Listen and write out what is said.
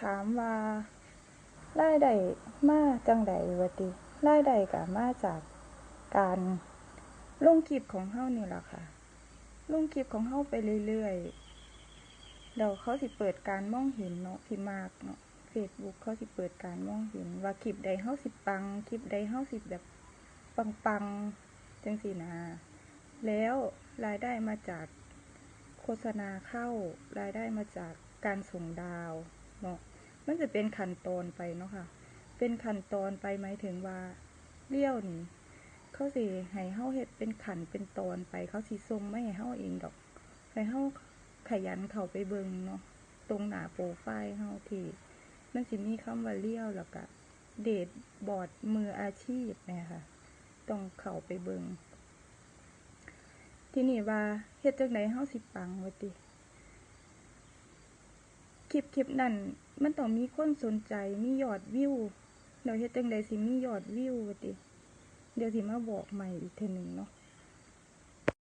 ถามว่ารายได้มาจังใดวะติรายได้ก็มาจากการลงคลิปของเฮานี่แหละค่ะลงคลิปของเฮาไปเรื่อยๆแล้วเขาสิเปิดการมองเห็นเนาะพี่มากเนาะ Facebook เขาสิเปิดการมองเห็น ว่าคลิปใดเฮาสิปังคลิปใดเฮาสิแบบปังๆจังซี่นะแล้วรายได้มาจากโฆษณาเข้ารายได้มาจากการส่งดาว เนาะมันจะเป็นขั้นตอนไปเนาะค่ะ เป็นขั้นตอนไปหมายถึงว่าเลี้ยวนี่เขาสิให้เฮาเฮ็ดเป็นขันเป็นตอนไปเขาสิส่งไม่ให้เฮาเองดอกให้เฮาขยันเข้าไปเบิ่งเนาะตรงหน้าโปรไฟล์เฮาที่มันสิมีคำว่าเลี้ยวแล้วก็เดทบอร์ดมืออาชีพเนี่ยค่ะต้องเข้าไปเบิงที่นี่ว่าเฮ็ดจังไดเฮาสิปังวะติ ลิปคลิปนั่นมันต้องมีคนสนใจมียอดวิวเดี๋ยวเฮ็ดจังใดสิมียอดวิวติ เดี๋ยวสิมาบอกใหม่อีกเทื่อหนึงเนาะ